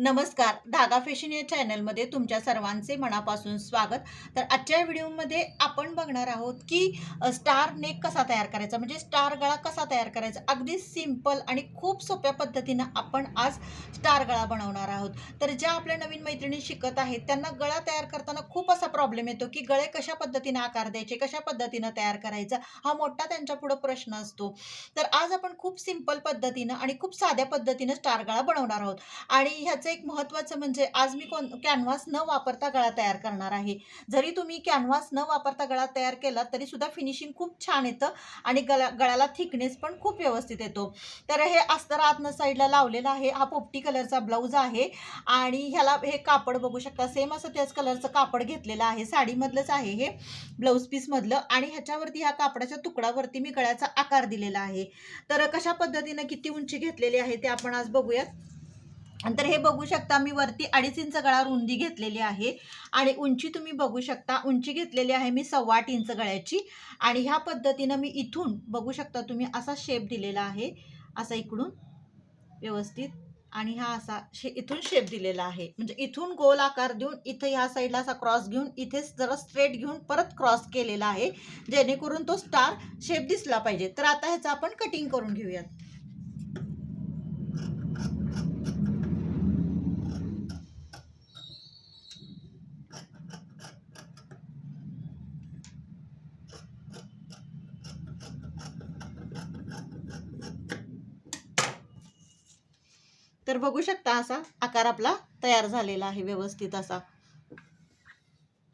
नमस्कार. धागा फॅशन या चॅनलमध्ये तुमच्या सर्वांचे मनापासून स्वागत. तर आजच्या व्हिडिओमध्ये आपण बघणार आहोत की स्टार नेक कसा तयार करायचा? म्हणजे स्टार गळा कसा तयार करायचा? अगदी सिंपल आणि खूप सोप्या पद्धतीनं आपण आज स्टार गळा बनवणार आहोत. तर ज्या आपल्या नवीन मैत्रिणी शिकत आहेत त्यांना गळा तयार करताना खूप असा प्रॉब्लेम येतो की गळे कशा पद्धतीनं आकार द्यायचे कशा पद्धतीनं तयार करायचा हा मोठा त्यांच्या पुढं प्रश्न असतो. तर आज आपण खूप सिंपल पद्धतीनं आणि खूप साध्या पद्धतीनं स्टार गळा बनवणार आहोत. आणि ह्याचं एक महत्त्वाचं म्हणजे आज मी कोण कॅनव्हास न वापरता गळा तयार करणार आहे. जरी तुम्ही कॅनव्हास न वापरता गळा तयार केला तरीसुद्धा फिनिशिंग खूप छान येतं आणि गळा गळ्याला थिकनेस पण खूप व्यवस्थित येतो. तर हे अस्तर आतनं साईडला लावलेलं आहे. हा पोपटी कलरचा ब्लाऊज आहे आणि ह्याला हे कापड बघू शकता. सेम असं त्याच कलरचं कापड घेतलेलं आहे. साडीमधलंच आहे हे ब्लाऊज पीसमधलं आणि ह्याच्यावरती ह्या कापडाच्या तुकडावरती मी गळ्याचा आकार दिलेला आहे. तर कशा पद्धतीनं किती उंची घेतलेली आहे ते आपण आज बघूयात. नंतर हे बघू शकता मी वरती अडीच इंच गळा रुंदी घेतलेली आहे. आणि उंची तुम्ही बघू शकता उंची घेतलेली आहे मी सव्वा आठ इंच गळ्याची. आणि ह्या पद्धतीनं मी इथून बघू शकता तुम्ही असा शेप दिलेला आहे. असा इकडून व्यवस्थित. आणि हा असा शे इथून शेप दिलेला आहे. म्हणजे इथून गोल आकार देऊन इथं ह्या साईडला असा क्रॉस घेऊन इथेच जरा स्ट्रेट घेऊन परत क्रॉस केलेला आहे. जेणेकरून तो स्टार शेप दिसला पाहिजे. तर आता ह्याचं आपण कटिंग करून घेऊयात. तर बघू शकता असा आकार आपला तयार झालेला आहे व्यवस्थित असा.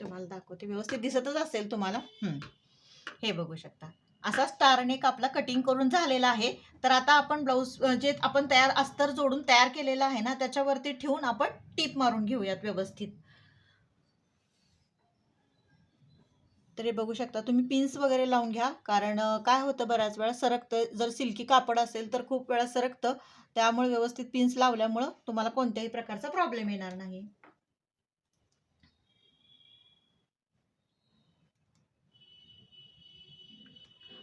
तुम्हाला दाखवते व्यवस्थित दिसतच असेल तुम्हाला. हम्म. हे बघू शकता. असा स्टारनेक आपला कटिंग करून झालेला आहे. तर आता आपण ब्लाऊज जे आपण तयार अस्तर जोडून तयार केलेलं आहे ना त्याच्यावरती ठेवून आपण टीप मारून घेऊयात व्यवस्थित. तर हे बघू शकता. तुम्ही पिन्स वगैरे लावून घ्या. कारण काय होतं बऱ्याच वेळा सरकतं. जर सिल्की कापड असेल तर खूप वेळा सरकतं. त्यामुळे व्यवस्थित पिन्स लावल्यामुळं तुम्हाला कोणत्याही प्रकारचा प्रॉब्लेम येणार नाही.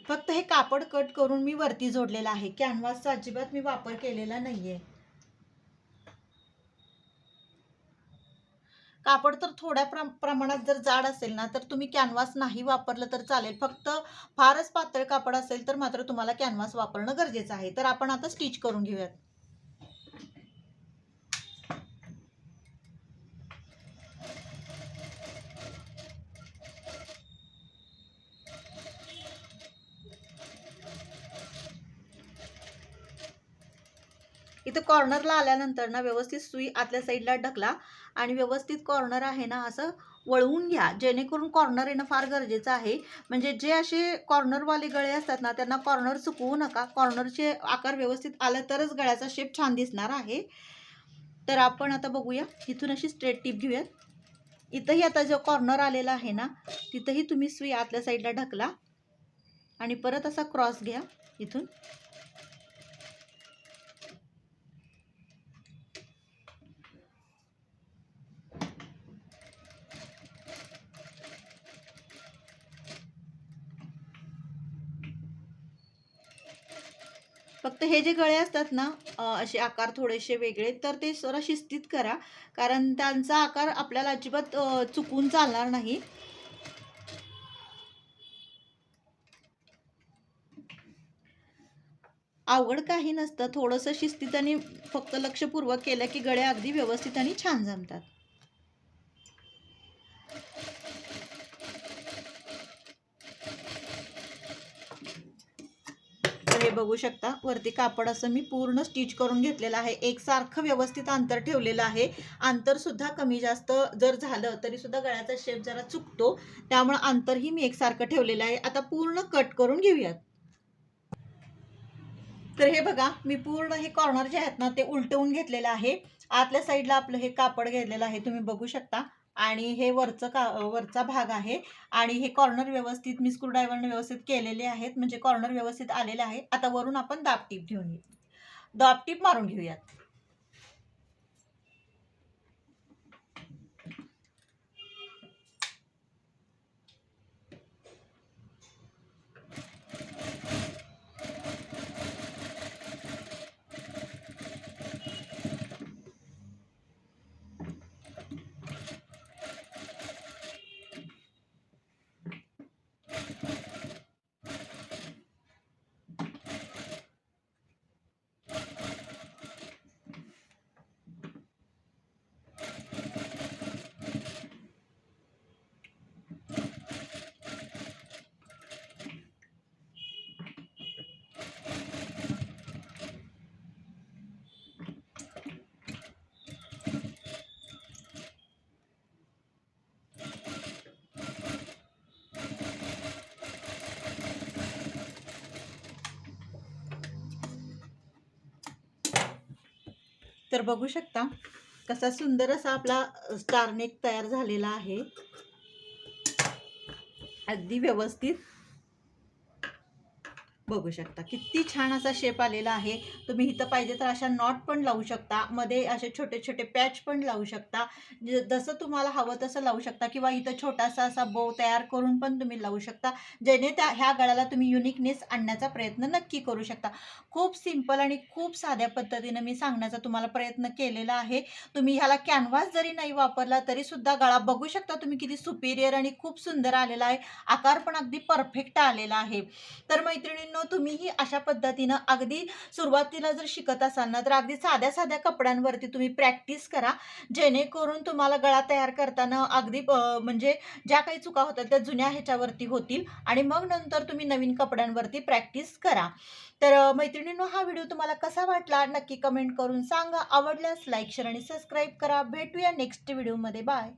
फक्त हे कापड कट करून मी वरती जोडलेलं आहे. कॅनव्हासचा अजिबात मी वापर केलेला नाहीये. कापड तर थोड्या प्र प्रमाणात जर जाड असेल ना तर तुम्ही कॅनव्हास नाही वापरलं तर चालेल. फक्त फारच पातळ कापड असेल तर मात्र तुम्हाला कॅनव्हास वापरणं गरजेचं आहे. तर आपण आता स्टिच करून घेऊयात. इथं कॉर्नरला आल्यानंतर ना व्यवस्थित सुई आतल्या साईडला ढकला आणि व्यवस्थित कॉर्नर आहे ना असं वळवून घ्या. जेणेकरून कॉर्नर येणं फार गरजेचं आहे. म्हणजे जे असे कॉर्नरवाले गळे असतात ना त्यांना कॉर्नर चुकवू नका. कॉर्नरचे आकार व्यवस्थित आलं तरच गळ्याचा शेप छान दिसणार आहे. तर आपण आता बघूया. इथून अशी स्ट्रेट टीप घेऊयात. इथंही आता जो कॉर्नर आलेला आहे ना तिथंही तुम्ही सुई आतल्या साईडला ढकला आणि परत असा क्रॉस घ्या इथून. फक्त हे जे गळे असतात ना असे आकार थोडेसे वेगळे तर ते जरा शिस्तीत करा. कारण त्यांचा आकार आपल्याला अजिबात चुकून चालणार नाही. अवघड काही नसतं. थोडंसं शिस्तीत आणि फक्त लक्षपूर्वक केलं की गळे अगदी व्यवस्थित आणि छान जमतात तर हे बघू शकता. वरती कापड असं मी पूर्ण स्टिच करून घेतलेलं आहे. एकसारखं व्यवस्थित अंतर ठेवलेलं आहे. अंतरसुद्धा कमी जास्त जर झालं तरी सुद्धा गळ्याचा शेप जरा चुकतो. त्यामुळे अंतरही मी एकसारखं ठेवलेलं आहे. आता पूर्ण कट करून घेऊयात. तर हे बघा मी पूर्ण हे कॉर्नर जे आहेत ना ते उलटवून घेतलेलं आहे. आतल्या साईडला आपलं हे कापड घेतलेलं आहे. तुम्ही बघू शकता. आणि हे वरचं का वरचा भाग आहे आणि हे कॉर्नर व्यवस्थित मी स्क्रूड्रायव्हरने व्यवस्थित केलेले आहेत. म्हणजे कॉर्नर व्यवस्थित आलेले आहे आता वरून आपण दाबटीप घेऊन घेऊ दाबटीप मारून घेऊयात. तर बघू शकता कसा सुंदर असा आपला स्टारनेक तयार झालेला आहे. अगदी व्यवस्थित. बघू शकता. किती छान असा शेप आलेला आहे. तुम्ही इथं पाहिजे तर अशा नॉट पण लावू शकता. मध्ये असे छोटे छोटे पॅच पण लावू शकता. ज- जसं तुम्हाला हवं तसं लावू शकता किंवा इथं छोटासा असा बो तयार करून पण तुम्ही लावू शकता. जेणे त्या ह्या गळ्याला तुम्ही युनिकनेस आणण्याचा प्रयत्न नक्की करू शकता. खूप सिंपल आणि खूप साध्या पद्धतीनं मी सांगण्याचा तुम्हाला प्रयत्न केलेला आहे. तुम्ही ह्याला कॅनव्हास जरी नाही वापरला तरी सुद्धा गळा बघू शकता तुम्ही किती सुपिरियर आणि खूप सुंदर आलेला आहे. आकार पण अगदी परफेक्ट आलेला आहे. तर मैत्रिणींनो तुम्हीही अशा पद्धतीनं अगदी सुरुवातीला जर शिकत असाल ना तर अगदी साध्या साध्या कपड्यांवरती तुम्ही प्रॅक्टिस करा. जेणेकरून तुम्हाला गळा तयार करताना अगदी म्हणजे ज्या काही चुका होतात त्या जुन्या ह्याच्यावरती होतील आणि मग नंतर तुम्ही नवीन कपड्यांवरती प्रॅक्टिस करा. तर मैत्रिणींनो हा व्हिडिओ तुम्हाला कसा वाटला? नक्की कमेंट करून सांगा. आवडल्यास लाईक शेअर आणि सबस्क्राईब करा. भेटूया नेक्स्ट व्हिडिओमध्ये बाय